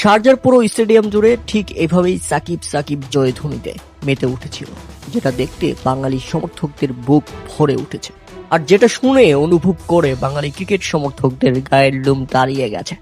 শারজার পুরো স্টেডিয়াম জুড়ে ঠিক এভাবেই সাকিব সাকিব জয়ধ্বনিতে মেতে উঠেছিল, যেটা দেখতে বাঙালি সমর্থকদের বুক ভরে উঠেছে। আর যেটা শুনে অনুভব করে বাঙালি ক্রিকেট সমর্থকদের গায়ের লোম দাঁড়িয়ে গেছে।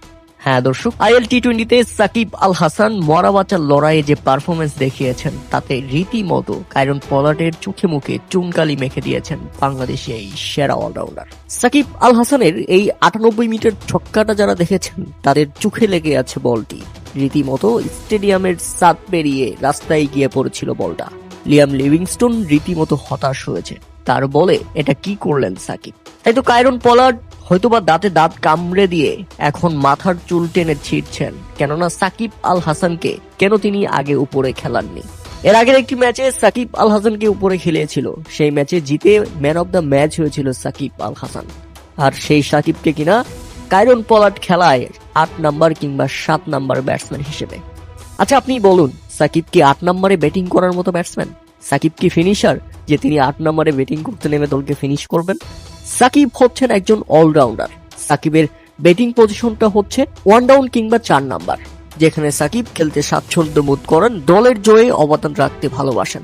হ্যাঁ দর্শক, আইএল টি টোয়েন্টিতে সাকিব আল হাসান মরাবাচার লড়াইয়ে যে পারফরমেন্স দেখিয়েছেন, তাতে রীতিমতো কাইরন পলাটের চোখে মুখে চুনকালি মেখে দিয়েছেন বাংলাদেশে এই সেরা অলরাউন্ডার সাকিব আল হাসানের এই আটানব্বই মিটার ছক্কাটা যারা দেখেছেন, তাদের চোখে লেগে আছে বলটি। রীতিমতো স্টেডিয়ামের সাত পেরিয়ে রাস্তায় গিয়ে পড়েছিল বলটা। লিয়াম লিভিংস্টোন রীতিমতো হতাশ হয়েছে। তার বলে, এটা কি করলেন সাকিব? তাই তো কাইরন পলার্ড হয়তোবা দাঁতে দাঁত কামড়ে দিয়ে এখন মাথার চুল টেনে ছিঁড়ছেন, কেননা সাকিব আল হাসানকে কেন তিনি আগে উপরে খেলাননি? এর আগের একটি ম্যাচে সাকিব আল হাসানকে উপরে খেলিয়েছিল, সেই ম্যাচে জিতে ম্যান অব দ্য ম্যাচ হয়েছিল সাকিব আল হাসান। আর সেই সাকিবকে কিনা কাইরন পলাট খেলায় আট নাম্বার কিংবা সাত নাম্বার ব্যাটসম্যান হিসেবে। আচ্ছা আপনি বলুন, সাকিব কি আট নম্বরে ব্যাটিং করার মতো ব্যাটসম্যান? সাকিব কি ফিনিশার? যে তিনি আট নম্বরে ব্যাটিং করতে নেমে দলকে ফিনিশ করবেন? সাকিব হচ্ছেন একজন অলরাউন্ডার। সাকিবের ব্যাটিং পজিশনটা হচ্ছে ওয়ান ডাউন কিংবা চার নাম্বার, যেখানে সাকিব খেলতে স্বাচ্ছন্দ্য বোধ করেন, দলের জয়ে অবদান রাখতে ভালোবাসেন।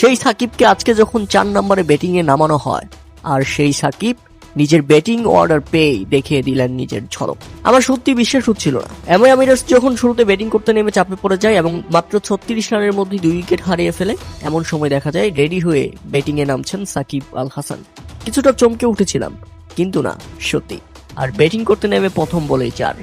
সেই সাকিবকে আজকে যখন চার নম্বরে ব্যাটিং এ নামানো হয়, আর সেই সাকিব নিজের ব্যাটিং অর্ডার পেয়ে দেখিয়ে দিলেন নিজের ঝলক। আমার সত্যি বিশ্বাস হচ্ছিল না। এমআই আমিরাস যখন শুরুতে ব্যাটিং করতে নেমে চাপে পড়ে যায় এবং মাত্র ছত্রিশ রানের মধ্যে দুই উইকেট হারিয়ে ফেলে, এমন সময় দেখা যায় রেডি হয়ে ব্যাটিং এ নামছেন সাকিব আল হাসান। কিছুটা চমকে উঠেছিলাম, কিন্তু না, সত্যি। আর ব্যাটিং করতে নেমে প্রথম বলেই চার।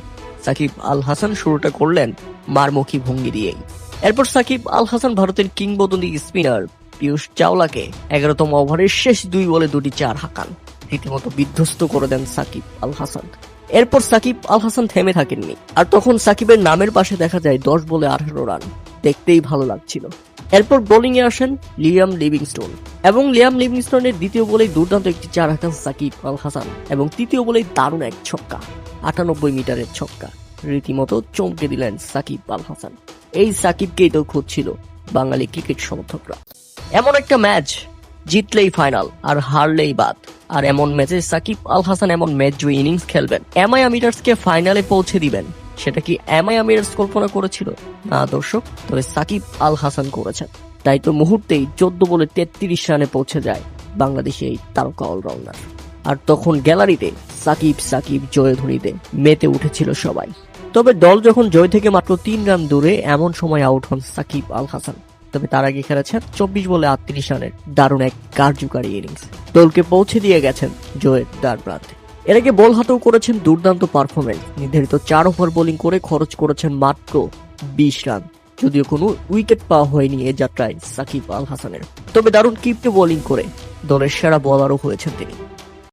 সাকিব আল হাসান শুরুটা করলেন মারমুখী ভঙ্গি দিয়েই। এরপর সাকিব আল হাসান ভারতের কিংবদন্তি স্পিনার পিয়ুষ চাওলাকে এগারোতম ওভারের শেষ দুই বলে দুটি চার হাঁকান। রীতিমতো বিধ্বস্ত করে দেন সাকিব আল হাসান এরপর সাকিব আল হাসান থেমে থাকেননি। আর তখন সাকিবের নামের পাশে দেখা যায় দশ বলে আঠারো রান। দেখতেই ভালো লাগছিল। এরপর বোলিং এ আসেন লিয়াম লিভিংস্টোন এবং লিয়াম লিভিংস্টোনের দ্বিতীয় বলেই দুর্দান্ত একটি চার হাঁকান সাকিব আল হাসান এবং তৃতীয় বলেই দারুণ এক ছক্কা, আটানব্বই মিটারের ছক্কা। রীতিমতো চমকে দিলেন সাকিব আল হাসান। এই সাকিবকেই তো খুঁজছিল বাঙালি ক্রিকেট সমর্থকরা। এমন একটা ম্যাচ জিতলেই ফাইনাল আর হারলেই বাদ। আর এমন ম্যাচে সাকিব আল হাসান এমন ম্যাচ জয়ী ইনিংস খেলবেন। এমআই আমিরার্সকে ফাইনালে পৌঁছে দিবেন সেটা কি এমআই আমিরার্স কল্পনা করেছিল? না দর্শক, তবে সাকিব আল হাসান করেছেন। তাই তো মুহূর্তেই চোদ্দ বলে তেত্রিশ রানে পৌঁছে যায় বাংলাদেশে এই তারকা অলরাউন্ডার। আর তখন গ্যালারিতে সাকিব সাকিব জয়ধ্বনিতে মেতে উঠেছিল সবাই। তবে দল যখন জয় থেকে মাত্র তিন রান দূরে, এমন সময় আউট হন সাকিব আল হাসান তবে তার আগে খেলেছেন চব্বিশ বলে আটত্রিশ রানের দারুণ এক কার্যকারী ইনিংস। দলকে পৌঁছে দিয়ে গেছেন জয়ের দ্বার প্রান্তে এর আগে বল হাতেও করেছেন দুর্দান্ত পারফরমেন্স নির্ধারিত চার ওভার বোলিং করে খরচ করেছেন মাত্র বিশ রান। যদিও কোনো উইকেট পাওয়া হয়নি এ যাত্রায় সাকিব আল হাসানের। তবে দারুণ কিপ্টে বোলিং করে দলের সেরা বলারও হয়েছেন তিনি।